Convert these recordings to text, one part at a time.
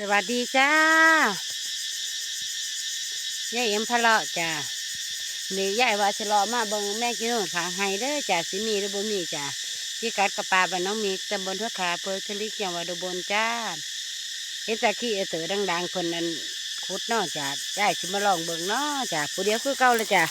สวัสดีจ้ายายเอ็มพะเลาะจ้านี่ยายว่าจะเลาะมาเบิ่งแม่กินนขางไห้เด้อจ้าสิมีหรือบ่มีจ้าที่กัดกระปาบ้านน้องมีตำบลทั่วขาอำเภอทลิกจังหวัดอุบลจ้าเห็นตะขี้เอเตอดังๆเพิ่นนั่นขุดนาะจ้ายายสิมาลองเบิ่งนาะจ้าผู้เดียวคือเก่าเลยจ้า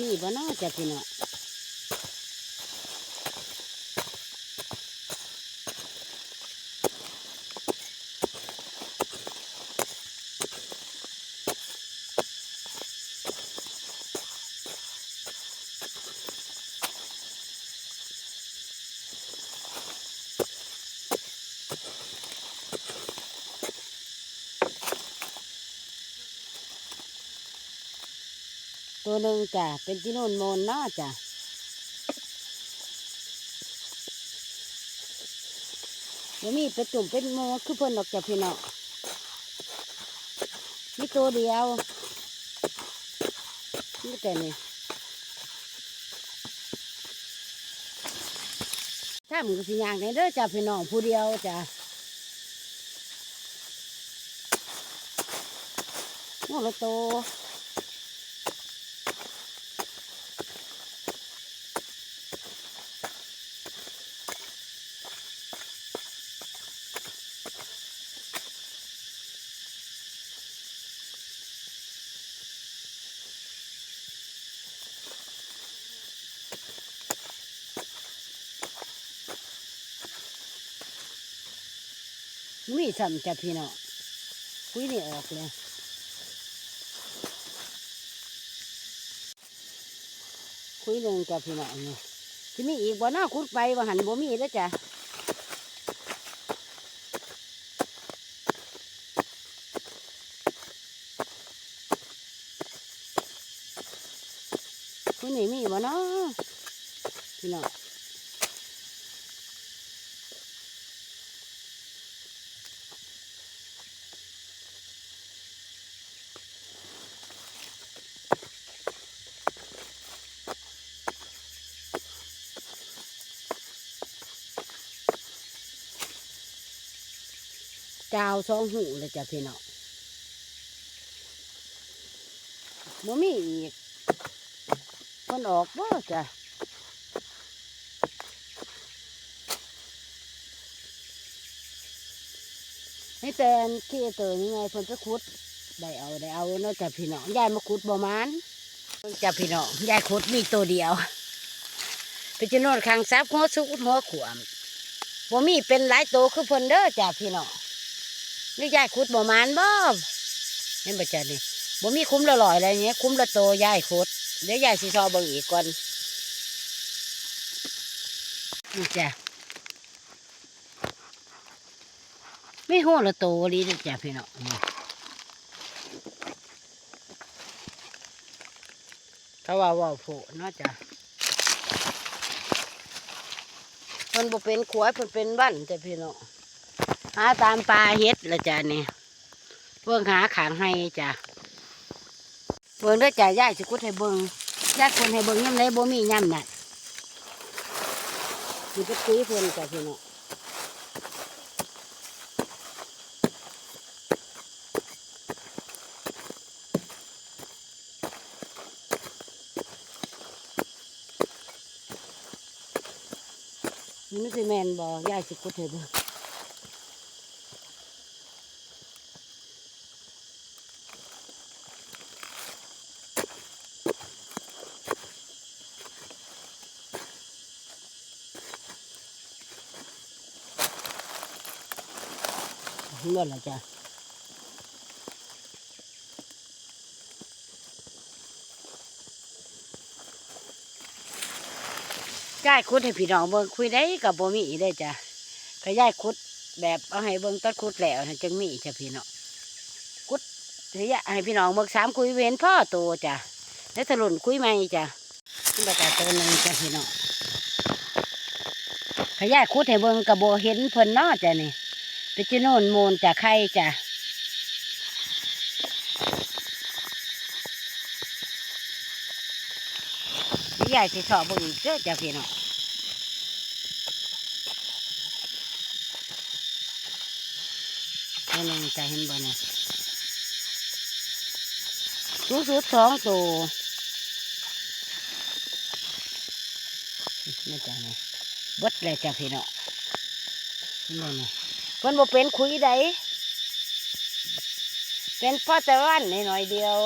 มี บ่เนาะจะพี่น้อง ตัวหนึ่งจ้ะ เป็นที่โน่นโมนเนาะจ้ะเดี๋ยวมีเป็นตุ่มเป็นโมคือเพิ่นดอกจ้ะพี่น้องมีตัวเดียวนี่แต่นี่ถ้ามึงสิย่างได้เด้อจ้ะพี่น้องผู้เดียวจ้ะโอ้ละโต มีสัมจ้ะพี่น้องคุยนี่ออกเลยคุยหนึ่งจ้ะพี่น้องนี่ที่มีอีกบ่เนาคุดไปว่าหันบ่มีแล้วจ้ะคุยนี่มีบ่เนาะพี่น้อง จาวสองหูเลยจ้ะพี่น้องบ่มีอีกคนออกบ่จ้ะให้แตนที่เตอยังไงเพิ่นจะขุดได้เอาได้เอาเนาะจ้ะพี่น้องยายมาขุดบ่มานเพิ่นจ้ะพี่น้องยายขุดมีตัวเดียวเป็นจำนวนคางซับหัวสุกหัวขวามบ่มีเป็นหลายตัวคือเพิ่นเด้อจ้ะพี่น้อง นี่ยายขุดบ่มานบ่เห็นบ่จ้ะนี่บ่มีคุ้มละลอยอะไรเงี้ยคุ้มละโตยายขุดเดี๋ยวยายสิซอเบิ่งอีกก่อนนี่จ้ะไม่หัวละโตลีเด้อจ้ะพี่น้องนี่เขาว่าว่าโผเนาะจ้ะมันบ่เป็นขวายมันเป็นบ้านจ้ะพี่น้อง หาตามปลาเฮ็ดละจ้ะนี่เบิ่งหาขางให้จ้ะเบิ่งด้อจ้ะยายสิกุดให้เบิ่งยายคนให้เบิ่งยามใดบ่มียามนั่นสิไปตีเพิ่นจ้ะพี่น้องมันสิแมนบ่ยายสิกุดให้เบิ่ง เมื่อไรจ้ะยายคุดให้พี่น้องเบิ่งคุยได้กับบ่มีได้จ้ะก็ยายคุดแบบเอาให้เบิ่งต้นคุดแล้วนะจังมีจ้ะพี่น้องคุดให้ยให้พี่น้องเบิ่งสามคุยเว้นพ่อโตจ้ะแล้วถลุนคุยใหม่จ้ะนี่ประกาศตัวหนึงจ้ะพี่น้องขขยายคุดให้เบิ่งกระโบเห็นเพิ่นนาะจ้ะนี่ ปจะโนนโมนจ้ะไข่จ้ะขยายสิสอบบิ่งเด้อจ้ะพี่น้องอันนึงจะเห็นบ่เนี่ยสูงสุดสองตัวนี่จ้ะนี่เบดเลยจ้ะพี่น้องนี่นี่เพิ่นบ่เป็นคุยใดเป็นพ่อแต่วันนิดหน่อยเดียว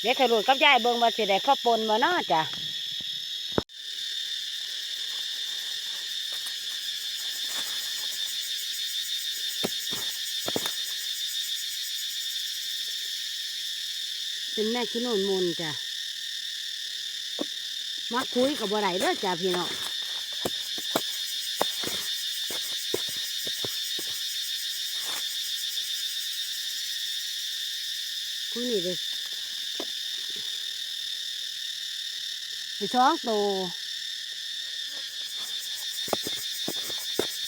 เดี๋ยวถลุดกับยายเบิ่งว่าสิได้พ่อปนมาเนาะจ้ะเป็นแม่ขี้โนนมนจ้ะมาคุยกับบ่ได้เด้อจ้ะพี่น้อง คุยนี่ เลยไปช้องตัว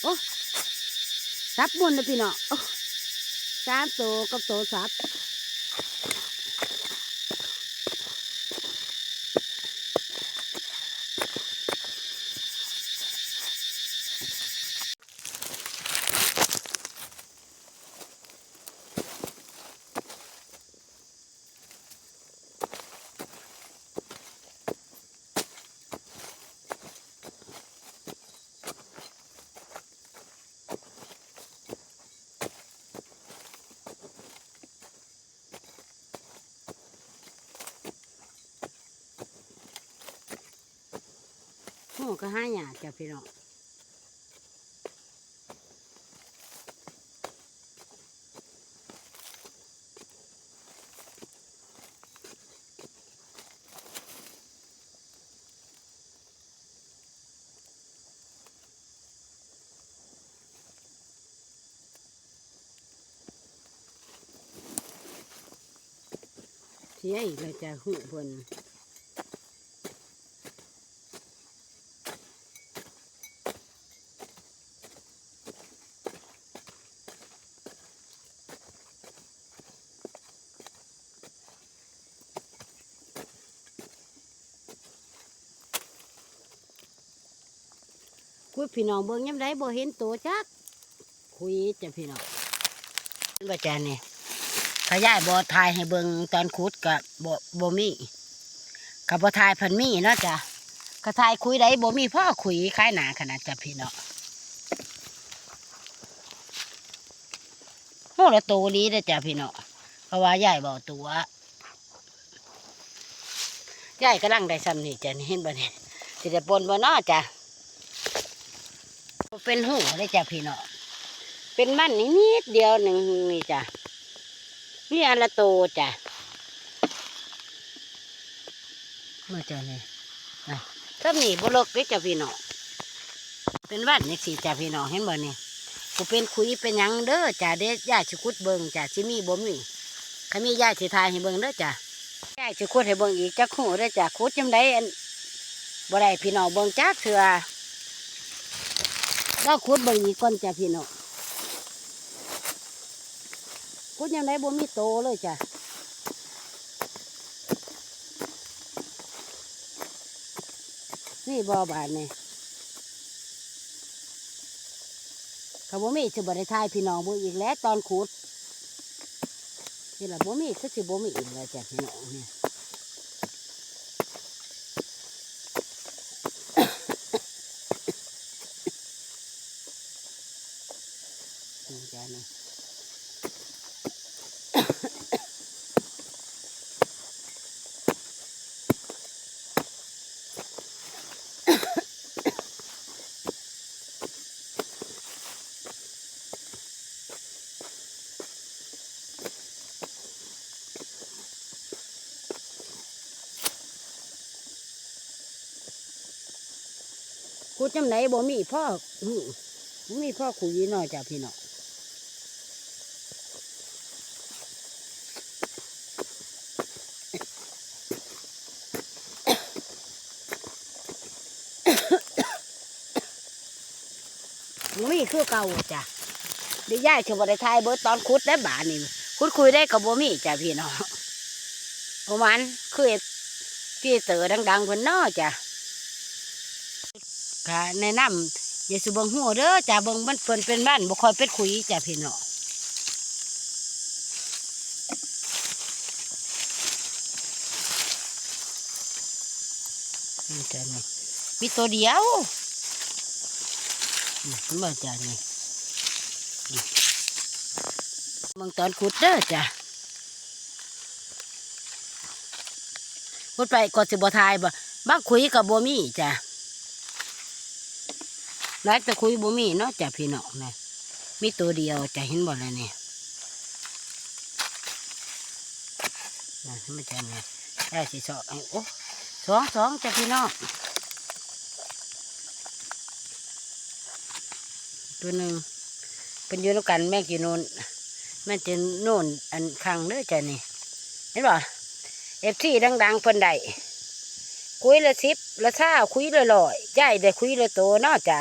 โอ้ซับบนนะพี่เนาะสามตัวกับตัวซับ ก็ห้าหยาดจ้ะพี่น้องเสียอีกแล้วจ้ะหูเพิ่น คุยพี่น้องเบิ่งยังไดบ่เห็นตัวจักคุยจะพี่น้องว่าจ้านี่ขยายบ่ทายให้เบิ่งตอนขุดกับบ่บ่มีกับบ่ทายพันมีเนาะจ้ะก็ทายคุยได้บ่มีพ่อคุยคล้ายหนาขนาดจ้ะพี่น้องโหละโตนี้เด้จ้ะพี่น้องเพราะว่ายายบ่ตัวยายกำลังได้ซ้ำนี่จ้ะเห็นบ่เนี่สิได้ปนบ่เนาะจ้ะ เป็นหูเลยจ้ะพี่น้องเป็นมันนิดเดียวหนึ่งนี่จ้ะนี่อันละโตจ้ะเมื่อจ้ะนี่นะถ้าหนีบลกเลยจ้ะพี่น้องเป็นวันนี่สิจ้ะพี่น้องเห็นบ่นี่กูเป็นคุยเป็นยังเด้อจ้ะเด้ย่าชิคุดเบิงจ้ะชิมีบ่มีขามีย่าสิทายให้เบิงเด้อจ้ะย่าชิคุดให้เบิงอีกจ้ะคู่เด้อจ้ะคุดจำได้อันบ่ได้พี่น้องเบิงจ้าเถื่อ เราขุดเบิ่งอีกก่อนจ้ะพี่น้องขุดยังไงบ่มีโตเลยจ้ะนี่บ่อบานเนี่เขาบ่มีสิบ่ได้ทายพี่น้องบ่อีกแล้วตอนขุดนี่แหละบ่มีก็สิบ่มีอีกแล้วจ้ะพี่น้องเนี่ย นี่จ้ะนี่กูจำไหนบ่มีพ่อบ่มีพ่อคุยน้อยจ้ะพี่น้อง มี คือเก่าจ้ะดี๋ยวยายจะบ่ได้ทายเบิดตอนคุดได้บาทนี่คุดคุยได้กับบ่มีจ้ะพี่น้องประมาณคือพี่เต๋อดังๆเพิ่นนาจ้ะค่ะแนะนำอย่าสิเบิงหัวเด้อจ้ะเบิงมันเพิ่นเป็นบ้านบ่คอยเป็ดคุยจ้ะพี่น้องนี่จ้ะนี่มีตัวเดียว นี่เห็นบ่จ้ะนี่นี่เบิ่งตอนขุดเด้อจ้ะขุดไปก็สิบทายบ่บักคุยกับบ่มีจ้ะหลายแต่คุยบ่มีเนาะจ้ะพี่น้องนะมีตัวเดียวจ้ะเห็นบ่ล่ะนี่นะเห็นบ่จ้ะนี่ได้สิสองไอ้โอ้สองสองจ้ะพี่น้อง ตัวหนึ่งเป็นยู่ด้วกันแม่กี่นูนแม่จะโน่นอันคังเด้อจ้ะนี่เห็นป่ะเอฟซีดังๆเพิ่นได้คุยละสิบละเช้าคุยละลอยใหญ่ได้คุยละโตนาะจ้ะ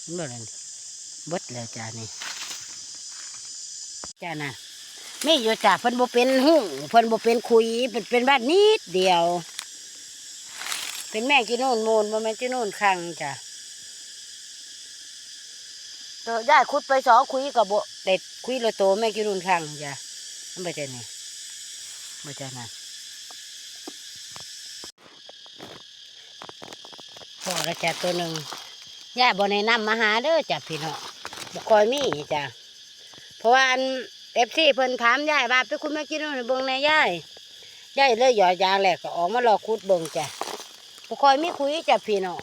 เห็นบ่ล่ะนี่เบดแล้วจ้ะนี่จ้ะน่ะไม่อยู่จ้ะเพิ่นบ่เป็นหุ่งเพิ่นบ่เป็นคุยเพิ่นเป็นบ้านนิดเดียว เป็นแม่กินโน่นโมนบ่แม่กินโน่นคังจ้ะ ตัวได้คุดไปสอคุยกับโบเด็ดคุยละโตแม่กิรุนคังจ้ะนั่นไปเจนี่ไปเจนะพอแล้วจ้ะตัวหนึ่งย่าบ่แนะนำมาหาเด้อจ้ะพี่น้องบ่คอยมีจ้ะเพราะว่าเอฟซีเพิ่นถามยายว่าไปคุณแม่กินนู่นเบิ่งในยายยายเลยหยอดยางแหลกก็ออกมารอคุดเบิ่งจ้ะบ่คอยมีคุยจ้ะพี่น้อง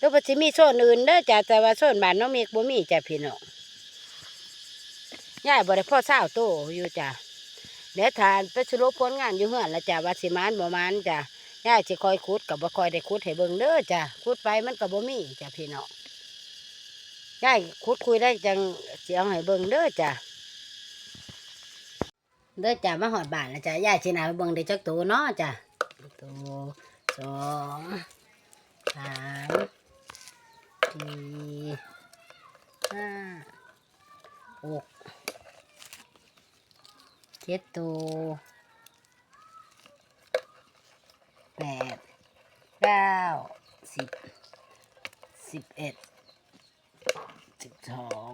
แล้วก็สิมีโซนอื่นเด้อจ้ะแต่ว่าโซนบ้านน้องเมกบ่มีจ้ะพี่น้องยายบ่ได้พ่อเศร้าโตอยู่จ้ะเดี๋ยวทานไปสรุปผลงานอยู่เฮือนละจ้ะว่าสิมานบ่มานจ้ะยายสิคอยขุดกับบ่คอยได้ขุดให้เบิ่งเด้อจ้ะขุดไปมันก็บ่มีจ้ะพี่น้องยายขุดคุยได้จังสิเอาให้เบิ่งเด้อจ้ะเด้อจ้ะมาหอดบ้านแล้วจ้ะยายสินาไปเบิ่งได้จักตัวเนาะจ้ะตัวสองสาม สี่ห้าหกเจ็ดตัวแปดเก้าสิบสิบเอ็ดสิบสอง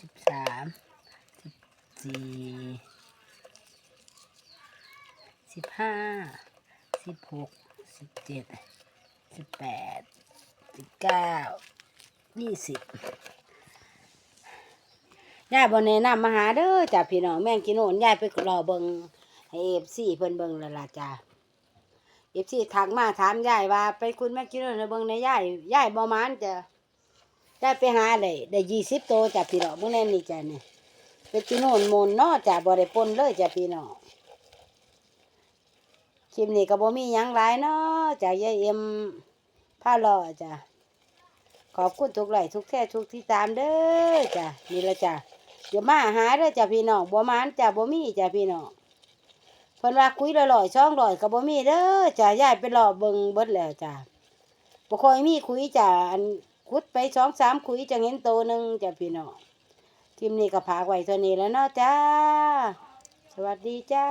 สิบสามสิบสี่สิบห้าสิบหกสิบเจ็ด สิบแปดสิบเก้ายี่สิบยายบนแนะนำมาหาเด้อจ้ะพี่น้องแม่งกินโนนยายไปรอเบิงให้เอฟซีเพิ่นเบิงละละจ้ะเอฟซีทักมาถามยายว่า ไปคุณแม่งกินโนนให้เบิงในยายยายบ่มานจ้ะยายไปหาได้ได้ยี่สิบโตวจ้ะพี่น้องเมื่อนั้นนี่จ้ะเนี่ยไปกินโนนมนนาะจ้ะบ่ได้ปนเลยจ้ะพี่น้องคลิปนี้ก็บ่มีหยังหลายเนาะจากยายเอ็ม ผ้าหล่อจ้ะขอบคุณทุกไหลทุกแท้ทุกที่ตามเด้อจ้ะนี่ละจ้ะเดี๋ยวมาหาเด้อจ้ะพี่น้องบ่มานจ้ะบ่มีจ้ะพี่น้องเพิ่นว่าคุยลอยๆช่องลอยก็บ่มีเด้อจ้ะยายไปรอเบิ่งเบิดแล้วจ้ะบ่ค่อยมีคุยจ้ะอันคุดไปสองสามคุยจังเห็นโตหนึ่งจ้ะพี่น้องคลิปนี้ก็พาไว้เท่านี้แล้วเนาะจ้า สวัสดีจ้า